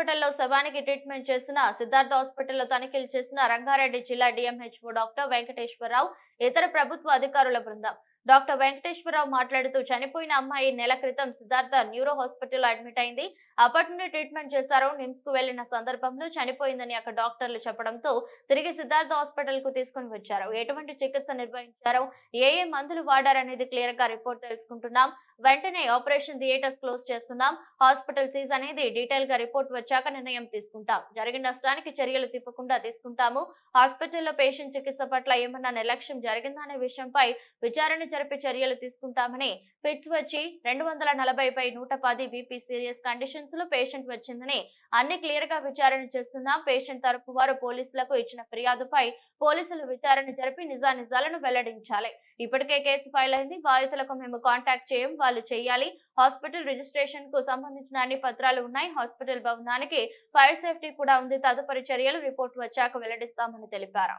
హాస్పిటల్లో శవానికి ట్రీట్మెంట్ చేసిన సిద్ధార్థ హాస్పిటల్లో తనిఖీలు చేసిన రంగారెడ్డి జిల్లా డిఎంహెచ్ఓ డాక్టర్ వెంకటేశ్వరరావు ఇతర ప్రభుత్వ అధికారుల బృందం. డాక్టర్ వెంకటేశ్వరరావు మాట్లాడుతూ చనిపోయిన అమ్మాయి నెల క్రితం సిద్ధార్థ న్యూరో హాస్పిటల్ అడ్మిట్ అయింది. అప్పటి నుండి ట్రీట్మెంట్ చేశారు. నిమ్స్కు వెళ్ళిన సందర్భంలో చనిపోయిందని అక్కడ డాక్టర్లు చెప్పడంతో తిరిగి సిద్ధార్థ హాస్పిటల్కు తీసుకుని వచ్చారు. ఎటువంటి చికిత్స నిర్వహించారో ఏ ఏ మందులు వాడారనేది క్లియర్గా రిపోర్ట్ తెలుసుకుంటున్నాం. వెంటనే ఆపరేషన్ థియేటర్స్ క్లోజ్ చేస్తున్నాం. హాస్పిటల్ సీజ్ అనేది డీటెయిల్గా రిపోర్ట్ వచ్చాక నిర్ణయం తీసుకుంటాం. జరిగిన నష్టానికి చర్యలు తిప్పకుండా తీసుకుంటాము. హాస్పిటల్లో పేషెంట్ చికిత్స పట్ల ఏమన్నా నిర్లక్ష్యం జరిగిందా అనే విషయంపై విచారణ జరిపే చర్యలు తీసుకుంటామని పిట్స్ వచ్చి రెండు వందల నలభై పై నూట పది బీపీ సీరియస్ కండిషన్స్లో పేషెంట్ వచ్చిందని అన్ని క్లియర్గా విచారణ చేస్తున్నాం పేషెంట్ తరపు వారు పోలీసులకు ఇచ్చిన ఫిర్యాదుపై పోలీసులు విచారణ జరిపి నిజానిజాలను వెల్లడించాలి. ఇప్పటికే కేసు ఫైల్ అయింది. బాధితులకు మేము కాంటాక్ట్ చేయం వాళ్ళు చేయాలి హాస్పిటల్ రిజిస్ట్రేషన్కు సంబంధించిన అన్ని పత్రాలు ఉన్నాయి. హాస్పిటల్ భవనానికి ఫైర్ సేఫ్టీ కూడా ఉంది. తదుపరి చర్యలు రిపోర్ట్ వచ్చాక వెల్లడిస్తామని తెలిపారు.